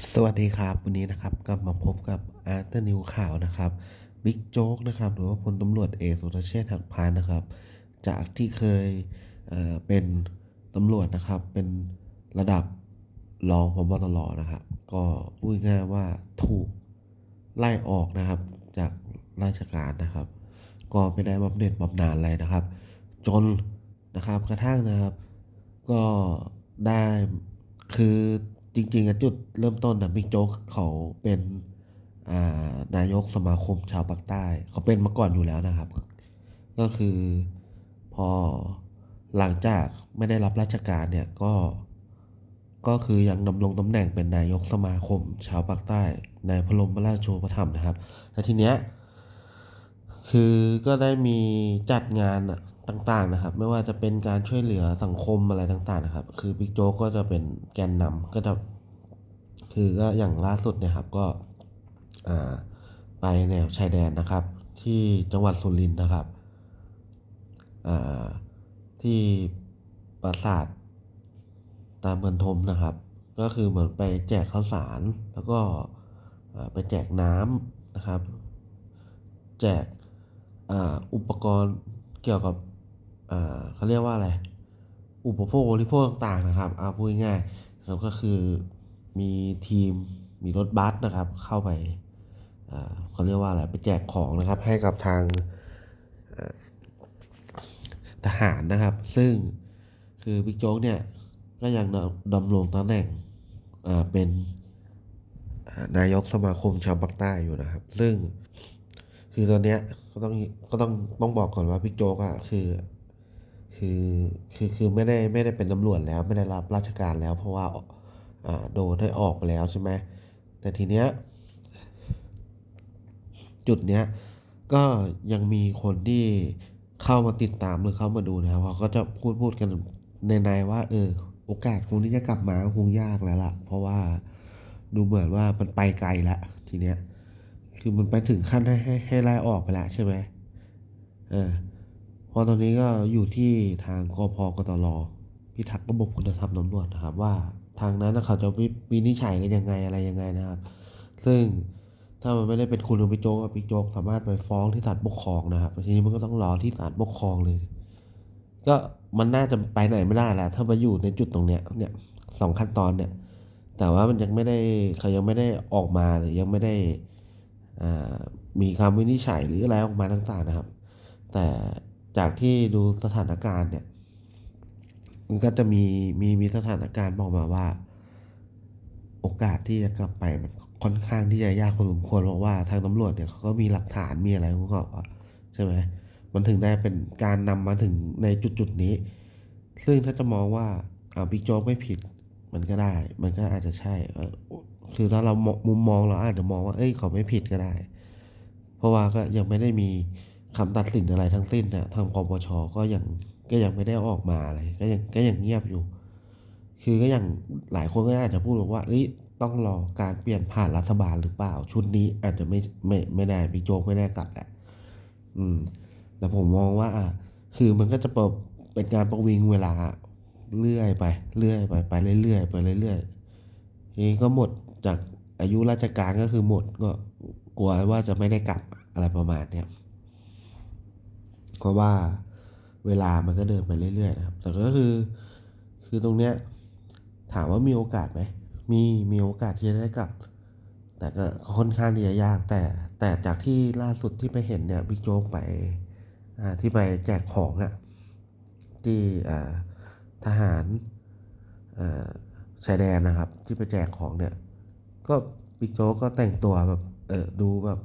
สวัสดีครับ วันนี้นะครับกลับมาพบกับอาร์ตนิวข่าวนะครับบิ๊กโจ๊กนะครับหรือว่าพลตำรวจเอกสุรเชษฐ์หักพานนะครับ จากที่เคยเเป็นตำรวจนะครับ เป็นระดับรองพบตรนะครับ ก็พูดง่ายว่าถูกไล่ออกนะครับจากราชการนะครับ ก็ไม่ได้บำเหน็จบำนาญอะไรนะครับ จนนะครับกระทั่งนะครับ ก็ได้คือ จริงๆอะจุดเริ่มต้นนะบิ๊กโจ๊กเขาเป็นอ่านายกสมาคมชาวปากใต้ เขาเป็นมาก่อนอยู่แล้วนะครับ ก็คือพอหลังจากไม่ได้รับราชการเนี่ยก็ก็คือยังดำรงตำแหน่งเป็นนายกสมาคม ชาวปากใต้ ในพระบรมราชูปถัมภ์นะครับ แล้วทีเนี้ยคือก็ได้มีจัดงานต่างๆนะครับ ไม่ว่าจะเป็นการช่วยเหลือสังคมอะไรต่างๆนะครับ คือบิ๊กโจ๊กก็จะเป็นแกนนำก็จะ คือก็อย่างล่าสุดเนี่ยครับก็ไปแนวชายแดนนะครับ ที่จังหวัดสุรินทร์นะครับที่ปราสาทตามเมือนทมนะครับ ก็คือเหมือนไปแจกข้าวสารแล้วก็ไปแจกน้ำนะครับ แจกอ,อุปกรณ์เกี่ยวกับเขาเรียกว่าอะไร อุปโภคบริโภคต่างๆนะครับเอาพูดง่ายๆแล้วก็คือ มีทีมมีรถบัสนะครับ เข้าไปเขาเรียกว่าอะไรไปแจกของนะครับ ให้กับทางทหารนะครับ ซึ่งคือบิ๊กโจ๊กเนี่ยก็ยังดำรงตำแหน่งเป็นนายกสมาคมชาวปากใต้อยู่นะครับ ซึ่งคือตอนเนี้ยก็ต้องก็ต้องต้องบอกก่อนว่าพี่โจ๊กอะคือคือคือคือไม่ได้ไม่ได้เป็นตำรวจแล้วไม่ได้รับราชการแล้วเพราะว่า โดนให้ออกไปแล้วใช่ไหมแต่ทีเนี้ยจุดเนี้ยก็ยังมีคนที่เข้ามาติดตามหรือเข้ามาดูนะครับเขาก็จะพูดพูดกันในในว่า เออ โอกาสคงที่จะกลับมาคงยากแล้วล่ะ เพราะว่าดูเหมือนว่ามันไปไกลล้วทีเนี้ยคือมันไปถึงขั้นให้ให้ให้ไล่ออกไปแล้วใช่ไหมเออเพอตอนนี้ก็อยู่ที่ทางกพกตรพิทักษ์ระบบคุณธรรมตำรวจนะครับว่า ทางนั้นเขาจะวินิจฉัยกันยังไงอะไรยังไงนะครับ ซึ่งถ้ามันไม่ได้เป็นคุณของพี่โจ๊กพี่โจ๊กสามารถไปฟ้องที่ศาลปกครองนะครับทีนี้มันก็ต้องรอที่ศาลปกครองเลย ก็มันน่าจะไปไหนไม่ได้แล้วถ้ามาอยู่ในจุดตรงเนี้ยเนี่ยสองขั้นตอนเนี่ย แต่ว่ามันยังไม่ได้เขายังไม่ได้ออกมาหรือยังไม่ได้มีคำวินิจฉัยหรืออะไรออกมาต่างๆนะครับ แต่จากที่ดูสถานการณ์เนี่ย มันก็จะมีมีมีสถานการณ์บอกมาว่า โอกาสที่จะกลับไปมันค่อนข้างที่จะยากพอสมควรเพราะว่าทางตำรวจเนี่ยเขาก็มีหลักฐานมีอะไรของเขาอะใช่ไหมมันถึงได้เป็นการนำมาถึงในจุดจุดนี้ ซึ่งถ้าจะมองว่าอ่าบิ๊กโจ๊กไม่ผิดมันก็ได้ มันก็อาจจะใช่ คือถ้าเราหมุมมองเราอาจจะมองว่า เอ้ยเขาไม่ผิดก็ได้ เพราะว่าก็ยังไม่ได้มีคำตัดสินอะไรทั้งสิ้นนะทางกปชก็ยัง ก็ยังไม่ได้ออกมาอะไรก็ยังก็ยังเงียบอยู่ คือก็อย่างหลายคนก็อาจจะพูดบอกว่าเอ้ยต้องรอการเปลี่ยนผ่านรัฐบาลหรือเปล่า ชุดนี้อาจจะไม่ไม่ไม่ได้บิ๊กโจ๊กไม่ได้กลับแหละอืม แต่ผมมองว่าอะคือมันก็จะเปิดเป็นการประวิงเวลาเรื่อยไปเรื่อยไปไปเรื่อยๆไปเรื่อยๆนี้ก็หมดจากอายุราชการก็คือหมดก็กลัวว่าจะไม่ได้กลับอะไรประมาณเนี้ยเพราะว่า เวลามันก็เดินไปเรื่อยๆนะครับ แต่ก็คือคือตรงเนี้ยถามว่ามีโอกาสไหมมีมีโอกาสที่จะได้กลับ แต่ก็ค่อนข้างที่จะยาก แต่แต่จากที่ล่าสุดที่ไปเห็นเนี่ยบิ๊กโจ๊กไปอ่าที่ไปแจกของอะที่อ่าทหารอ่าชายแดนนะครับ ที่ไปแจกของเนี่ย ก็บิ๊กโจ๊กก็แต่งตัวแบบเออดูแบบ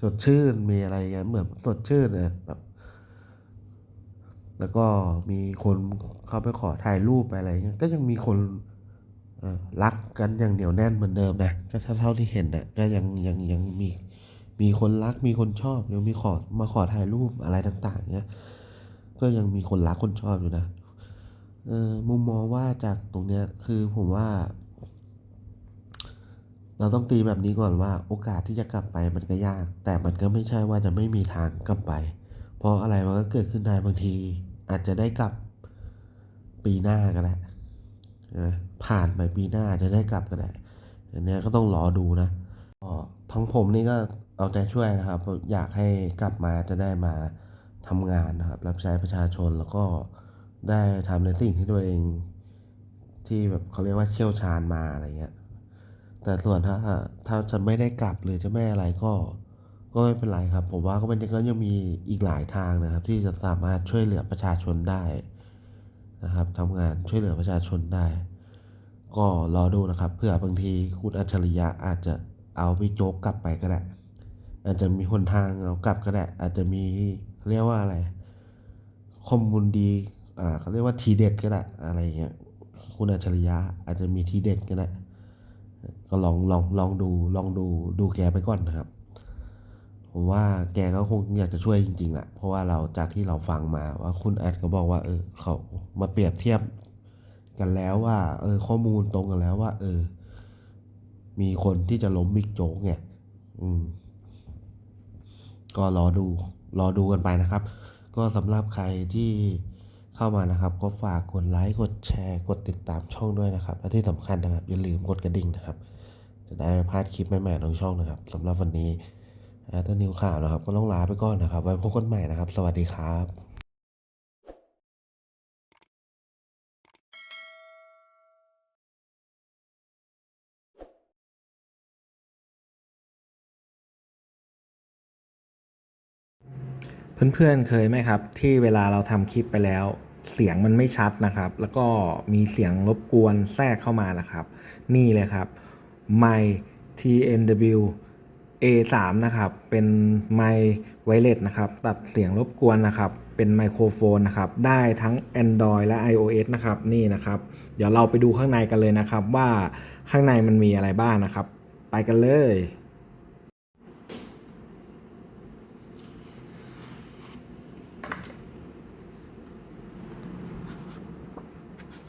สดชื่นมีอะไรเงี้ยเหมือนสดชื่นเลยแบบ แล้วก็มีคนเข้าไปขอถ่ายรูปไปอะไรเงี้ยก็ยังมีคนรักกันอย่างเหนียวแน่นเหมือนเดิมนะก็เท่าที่เห็นนะก็ยังยังยังมีมีคนรักมีคนชอบยังมีขอมาขอถ่ายรูปอะไรต่าง ๆเงี้ยก็ยังมีคนรักคนชอบอยู่นะมุมมองว่าจากตรงเนี้ยคือผมว่า เราต้องตีแบบนี้ก่อนว่าโอกาสที่จะกลับไปมันก็ยาก แต่มันก็ไม่ใช่ว่าจะไม่มีทางกลับไป เพราะอะไรมันก็เกิดขึ้นได้บางที อาจจะได้กลับปีหน้าก็ได้นะผ่านไปปีหน้าจะได้กลับก็ได้อันเนี้ยก็ต้องรอดูนะทั้งผมนี่ก็เอาใจช่วยนะครับ อยากให้กลับมาจะได้มาทำงานนะครับ รับใช้ประชาชนแล้วก็ได้ทำในสิ่งที่ตัวเอง ที่แบบเขาเรียกว่าเชี่ยวชาญมาอะไรเงี้ยแต่ส่วนถ้าถ้าจะไม่ได้กลับหรือจะไม่อะไรก็ ก็ไม่เป็นไรครับ ผมว่าก็มันก็ยังมีอีกหลายทางนะครับ ที่จะสามารถช่วยเหลือประชาชนได้นะครับทำงานช่วยเหลือประชาชนได้ ก็รอดูนะครับเผื่อบางทีคุณอัจฉริยะอาจจะเอาพี่โจกกลับไปก็ได้อาจจะมีหนทางเอากลับก็ได้อาจจะมีเรียกว่าอะไรข้อมูลดีอ่าเขาเรียกว่าทีเด็ดก็ได้อะไรอย่างเงี้ยคุณอัจฉริยะอาจจะมีทีเด็ดก็ได้ก็ลองลองลองดูลองดูดูแกไปก่อนนะครับ ผมว่าแกก็คงอยากจะช่วยจริงๆแหละเพราะว่าเราจากที่เราฟังมาว่าคุณแอดเขาบอกว่า เออ เขามาเปรียบเทียบกันแล้วว่า เออ ข้อมูลตรงกันแล้วว่า เออ มีคนที่จะล้มบิ๊กโจ๊กไงอืม ก็รอดู รอดูกันไปนะครับ ก็สำหรับใครที่เข้ามานะครับ ก็ฝากกดไลค์กดแชร์กดติดตามช่องด้วยนะครับ และที่สำคัญนะครับ อย่าลืมกดกระดิ่งนะครับ จะได้ไม่พลาดคลิปใหม่ๆของช่องนะครับสำหรับวันนี้ ตนิวข่าวนะครับ ก็ต้องลาไปก่อนนะครับ ไว้พบกันใหม่นะครับ สวัสดีครับเพื่อนๆเคยไหมครับ ที่เวลาเราทำคลิปไปแล้ว เสียงมันไม่ชัดนะครับ แล้วก็มีเสียงรบกวนแทรกเข้ามานะครับ นี่เลยครับไมค์ TNW A3 นะครับ เป็นไมค์ไวเลสนะครับ ตัดเสียงรบกวนนะครับ เป็นไมโครโฟนนะครับ ได้ทั้ง Android และ iOS นะครับ นี่นะครับ เดี๋ยวเราไปดูข้างในกันเลยนะครับ ว่าข้างในมันมีอะไรบ้างนะครับ ไปกันเลย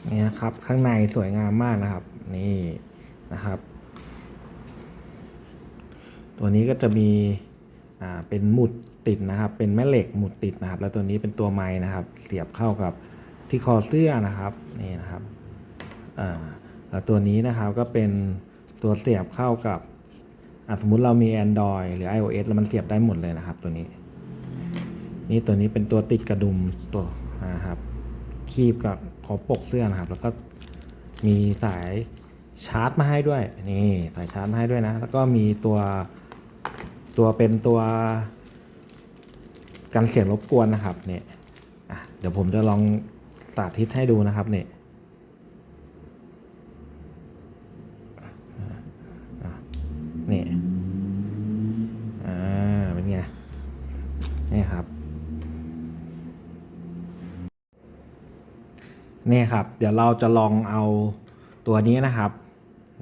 นี่นะครับ ข้างในสวยงามมากนะครับ นี่นะครับ ตัวนี้ก็จะมีอ่าเป็นหมุดติดนะครับ เป็นแม่เหล็กหมุดติดนะครับ แล้วตัวนี้เป็นตัวไม้นะครับ เสียบเข้ากับที่คอเสื้อนะครับนี่นะครับอ่าแล้วตัวนี้นะครับก็เป็นตัวเสียบเข้ากับสมมุติเรามี Android หรือ iOS แล้วมันเสียบได้หมดเลยนะครับ ตัวนี้ นี่ตัวนี้เป็นตัวติดกระดุมตัวนะครับคีบกับขอปกเสื้อนะครับ แล้วก็มีสายชาร์จมาให้ด้วยนี่สายชาร์จมาให้ด้วยนะ แล้วก็มีตัว ตัวเป็นตัวกันเสียงรบกวนนะครับเนี่ยเดี๋ยวผมจะลองสาธิตให้ดูนะครับเนี่ยนี่อ่าเป็นไงนี่ครับนี่ครับ เดี๋ยวเราจะลองเอาตัวนี้นะครับ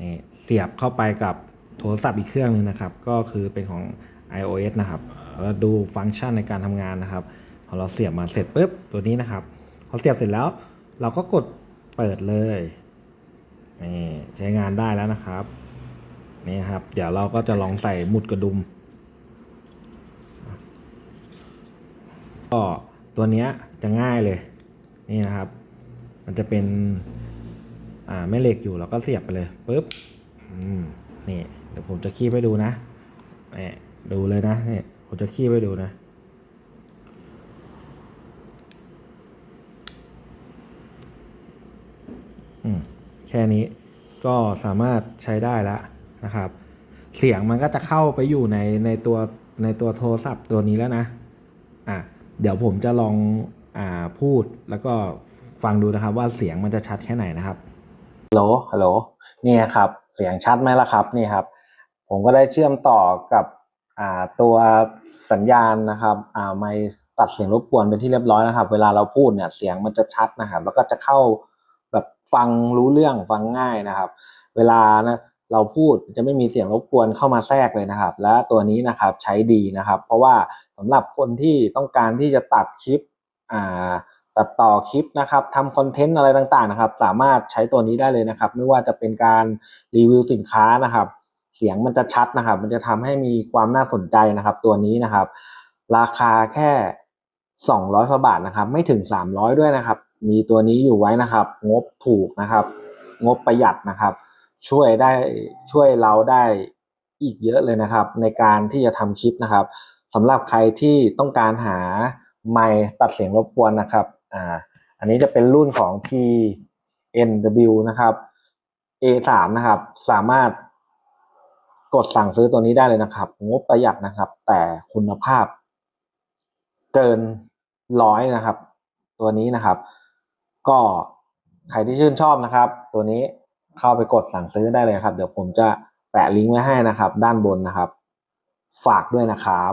นี่เสียบเข้าไปกับ โทรศัพท์อีกเครื่องหนึงนะครับ ก็คือเป็นของ iOS นะครับแล้วดูฟังก์ชันในการทำงานนะครับพอเราเสียบมาเสร็จปุ๊บตัวนี้นะครับพอเสียบเสร็จแล้ว เราก็กดเปิดเลยนี่ใช้งานได้แล้วนะครับนี่ครับ เดี๋ยวเราก็จะลองใส่หมุดกระดุมก็ตัวนี้จะง่ายเลยนี่นะครับ มันจะเป็นอ่าแม่เหล็กอยู่เราก็เสียบไปเลยปุ๊บอืมนี่ เดี๋ยวผมจะคีบให้ดูนะนี่ดูเลยนะนี่ผมจะคีบให้ดูนะอืมแค่นี้ก็สามารถใช้ได้แล้วนะครับ เสียงมันก็จะเข้าไปอยู่ในในตัวในตัวโทรศัพท์ตัวนี้แล้วนะ อะ เดี๋ยวผมจะลองอ่าพูดแล้วก็ฟังดูนะครับว่าเสียงมันจะชัดแค่ไหนนะครับ ฮัลโหล ฮัลโหล นี่ครับ เสียงชัดไหมล่ะครับ นี่ครับ ผมก็ได้เชื่อมต่อกับตัวสัญญาณนะครับอ่าไม่ตัดเสียงรบกวนเป็นที่เรียบร้อยนะครับ เวลาเราพูดเนี่ยเสียงมันจะชัดนะครับ แล้วก็จะเข้าแบบฟังรู้เรื่องฟังง่ายนะครับ เวลานะเราพูดจะไม่มีเสียงรบกวนเข้ามาแทรกเลยนะครับ และตัวนี้นะครับใช้ดีนะครับ เพราะว่าสำหรับคนที่ต้องการที่จะตัดคลิปตัดต่อคลิปนะครับทำคอนเทนต์อะไรต่างๆนะครับ สามารถใช้ตัวนี้ได้เลยนะครับ ไม่ว่าจะเป็นการรีวิวสินค้านะครับ เสียงมันจะชัดนะครับ มันจะทำให้มีความน่าสนใจนะครับ ตัวนี้นะครับ ราคาแค่ 200กว่าบาทนะครับ ไม่ถึง 300 ด้วยนะครับ มีตัวนี้อยู่ไว้นะครับ งบถูกนะครับ งบประหยัดนะครับ ช่วยได้ช่วยเราได้อีกเยอะเลยนะครับ ในการที่จะทำคลิปนะครับสำหรับใครที่ต้องการหาไมค์ตัดเสียงรบกวนนะครับอ่าอันนี้จะเป็นรุ่นของ TNW นะครับ A3 นะครับ สามารถ กดสั่งซื้อตัวนี้ได้เลยนะครับ งบประหยัดนะครับ แต่คุณภาพ เกินร้อยนะครับ ตัวนี้นะครับ ก็ใครที่ชื่นชอบนะครับ ตัวนี้เข้าไปกดสั่งซื้อได้เลยครับ เดี๋ยวผมจะแปะลิงก์ไว้ให้นะครับ ด้านบนนะครับ ฝากด้วยนะครับ